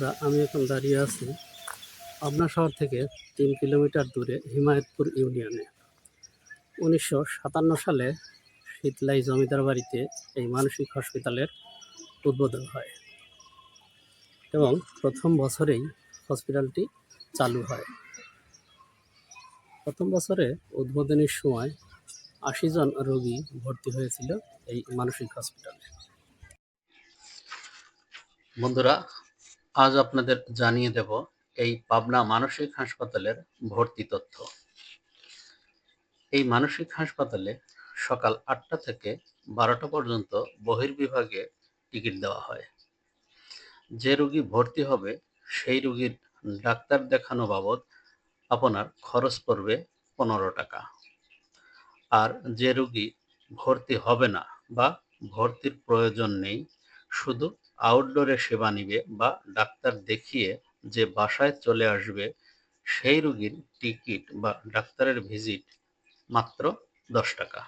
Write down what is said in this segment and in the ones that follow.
বন্ধুরা, আমি এখন দাঁড়িয়ে আছি পাবনা শহর থেকে তিন কিলোমিটার দূরে হিমায়তপুর ইউনিয়নে। উনিশশো সাতান্ন সালে শীতলাই জমিদার বাড়িতে এই মানসিক হসপিটালের উদ্বোধন হয় এবং প্রথম বছরেই হসপিটালটি চালু হয়। প্রথম বছরে উদ্বোধনের সময় আশি জন রোগী ভর্তি হয়েছিল এই মানসিক হসপিটালে। বন্ধুরা আজ আপনাদের জানিয়ে দেব এই পাবনা মানসিক হাসপাতালের ভর্তি তথ্য। এই মানসিক হাসপাতালে সকাল আটটা থেকে বারোটা পর্যন্ত বহির্বিভাগে টিকিট দেওয়া হয়। যে রুগী ভর্তি হবে, সেই রুগীর ডাক্তার দেখানো বাবদ আপনার খরচ পড়বে পনেরো টাকা। আর যে রুগী ভর্তি হবে না বা ভর্তির প্রয়োজন নেই, শুধু আউটডোরে সেবা নিবে বা ডাক্তার দেখিয়ে যে বাসায় চলে আসবে, সেই রুগীর টিকিট বা ডাক্তারের ভিজিট মাত্র দশ টাকা।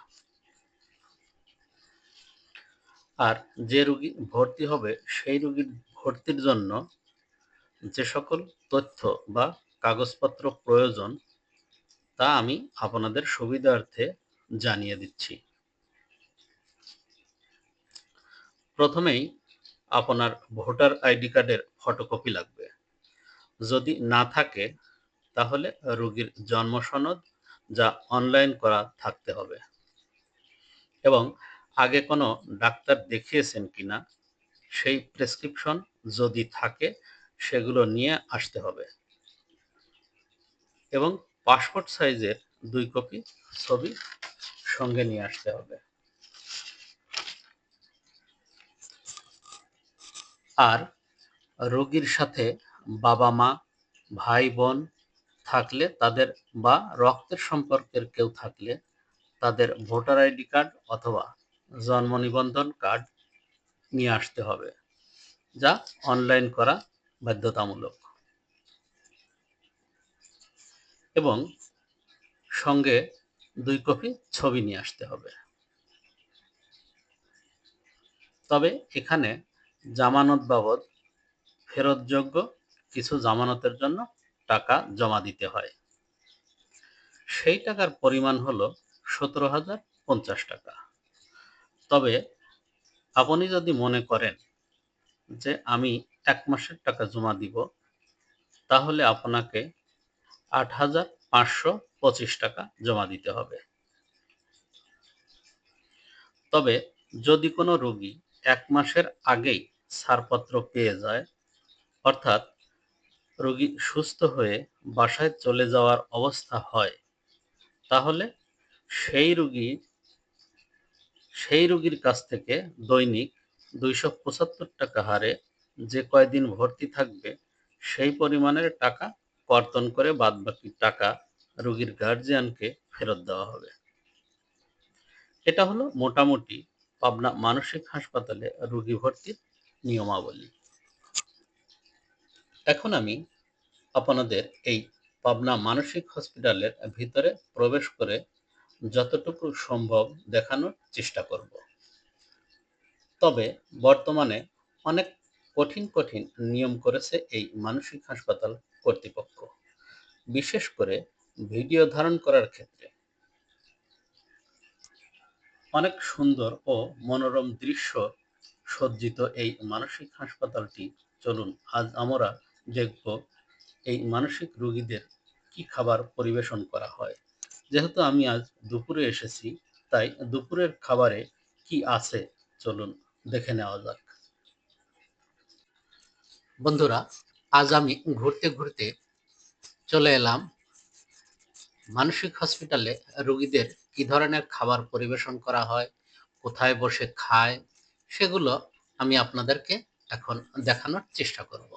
আর যে রুগী ভর্তি হবে, সেই রুগীর ভর্তির জন্য যে সকল তথ্য বা কাগজপত্র প্রয়োজন, তা আমি আপনাদের সুবিধার্থে জানিয়ে দিচ্ছি। প্রথমেই আপনার ভোটার আইডি কার্ডের ফটোকপি লাগবে। যদি না থাকে, তাহলে রোগীর জন্ম সনদ যা অনলাইন করা থাকতে হবে। এবং আগে কোনো ডাক্তার দেখিয়েছেন কিনা, সেই প্রেসক্রিপশন যদি থাকে, সেগুলো নিয়ে আসতে হবে। এবং পাসপোর্ট সাইজের দুই কপি ছবি সঙ্গে নিয়ে আসতে হবে। আর রোগীর সাথে বাবা মা, ভাই বোন থাকলে তাদের বা রক্তের সম্পর্কের কেউ থাকলে তাদের ভোটার আইডি কার্ড অথবা জন্ম নিবন্ধন কার্ড নিয়ে আসতে হবে, যা অনলাইন করা বাধ্যতামূলক। এবং সঙ্গে দুই কপি ছবি নিয়ে আসতে হবে। তবে এখানে জামানত বাবদ ফেরতযোগ্য কিছু জামানতের জন্য টাকা জমা দিতে হয়। সেই টাকার পরিমাণ হল সতেরো হাজার পঞ্চাশ টাকা। তবে আপনি যদি মনে করেন যে আমি এক মাসের টাকা জমা দিব, তাহলে আপনাকে আট হাজার পাঁচশো পঁচিশ টাকা জমা দিতে হবে। তবে যদি কোনো রোগী এক মাসের আগেই ছাড়পত্র পেয়ে যায়। অর্থাৎ রোগী সুস্থ হয়ে বাসায় চলে যাওয়ার অবস্থা হয়। তাহলে সেই রোগী, সেই রোগীর কাছ থেকে দৈনিক দুইশো পঁচাত্তর টাকা হারে যে কয়দিন ভর্তি থাকবে, সেই পরিমাণের টাকা কর্তন করে বাদবাকি টাকা রোগীর গার্জিয়ানকে ফেরত দেওয়া হবে। এটা হলো মোটামুটি পাবনা মানসিক হাসপাতালে রোগী ভর্তির নিয়মাবলী। এখন আমি আপনাদের এই পাবনা মানসিক হসপিটালের ভিতরে প্রবেশ করে যতটুকু সম্ভব দেখানোর চেষ্টা করব। তবে বর্তমানে অনেক কঠিন কঠিন নিয়ম করেছে এই মানসিক হাসপাতাল কর্তৃপক্ষ। বিশেষ করে ভিডিও ধারণ করার ক্ষেত্রে। অনেক সুন্দর ও মনোরম দৃশ্য সজ্জিত এই মানসিক হাসপাতালটি, চলুন আজ আমরা দেখব এই মানসিক রোগীদের কি খাবার পরিবেশন করা হয়। যেহেতু আমি আজ দুপুরে এসেছি, তাই দুপুরের খাবারে কি আছে, চলুন দেখে নেওয়া যাক। বন্ধুরা, আজ আমি ঘুরতে ঘুরতে চলে এলাম মানসিক হসপিটালে রোগীদের কি ধরনের খাবার পরিবেশন করা হয়, কোথায় বসে খায়, সেগুলো আমি আপনাদেরকে এখন দেখানোর চেষ্টা করব।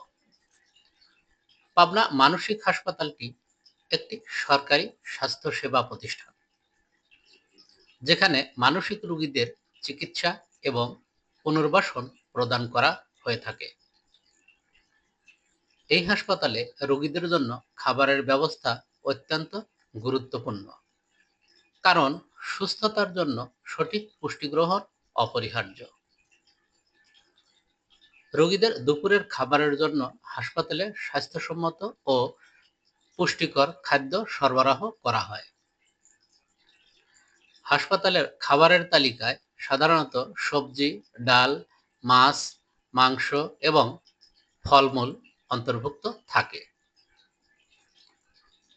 পাবনা মানসিক হাসপাতালটি একটি সরকারি স্বাস্থ্য সেবা প্রতিষ্ঠান, যেখানে মানসিক রোগীদের চিকিৎসা এবং পুনর্বাসন প্রদান করা হয়ে থাকে। এই হাসপাতালে রোগীদের জন্য খাবারের ব্যবস্থা অত্যন্ত গুরুত্বপূর্ণ, কারণ সুস্থতার জন্য সঠিক পুষ্টি গ্রহণ অপরিহার্য। রোগীদের দুপুরের খাবারের জন্য হাসপাতালে স্বাস্থ্যসম্মত ও পুষ্টিকর খাদ্য সরবরাহ করা হয়। হাসপাতালের খাবারের তালিকায় সাধারণত সবজি, ডাল, মাছ, মাংস এবং ফলমূল অন্তর্ভুক্ত থাকে।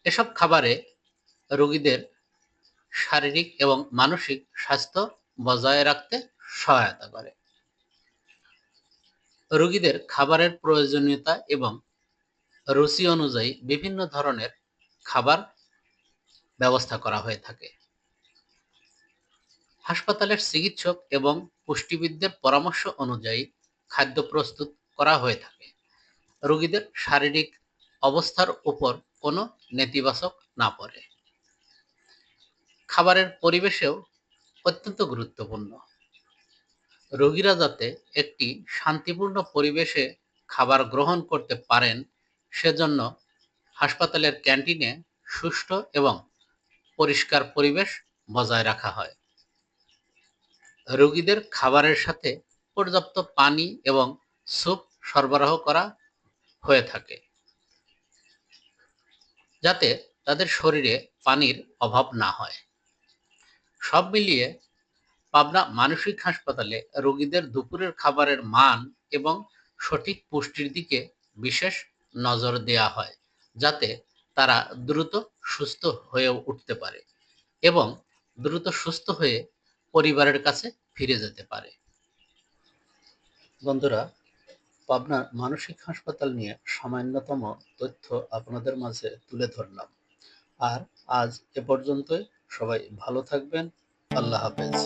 এসব খাবারে রোগীদের শারীরিক এবং মানসিক স্বাস্থ্য বজায় রাখতে সহায়তা করে। রোগীদের খাবারের প্রয়োজনীয়তা এবং রুচি অনুযায়ী বিভিন্ন ধরনের খাবার ব্যবস্থা করা হয়ে থাকে। হাসপাতালের চিকিৎসক এবং পুষ্টিবিদদের পরামর্শ অনুযায়ী খাদ্য প্রস্তুত করা হয়ে থাকে। রোগীদের শারীরিক অবস্থার উপর কোনো নেতিবাচক না পড়ে। খাবারের পরিবেশেও অত্যন্ত গুরুত্বপূর্ণ। রোগীরা যাতে একটি শান্তিপূর্ণ পরিবেশে খাবার গ্রহণ করতে পারেন, সেজন্য হাসপাতালের ক্যান্টিনে সুষ্ঠু এবং পরিষ্কার পরিবেশ বজায় রাখা হয়। রোগীদের খাবারের সাথে পর্যাপ্ত পানি এবং স্যুপ সরবরাহ করা হয়ে থাকে, যাতে তাদের শরীরে পানির অভাব না হয়। সব মিলিয়ে পাবনা মানসিক হাসপাতালে রোগীদের দুপুরের খাবারের মান এবং সঠিক পুষ্টির দিকে বিশেষ নজর দেয়া হয়, যাতে তারা দ্রুত সুস্থ হয়ে উঠতে পারে এবং দ্রুত সুস্থ হয়ে পরিবারের কাছে ফিরে যেতে পারে। বন্ধুরা, পাবনার মানসিক হাসপাতাল নিয়ে সামান্যতম তথ্য আপনাদের মাঝে তুলে ধরলাম। আর আজ এ পর্যন্তই। সবাই ভালো থাকবেন আল্লাহ হাফেজ।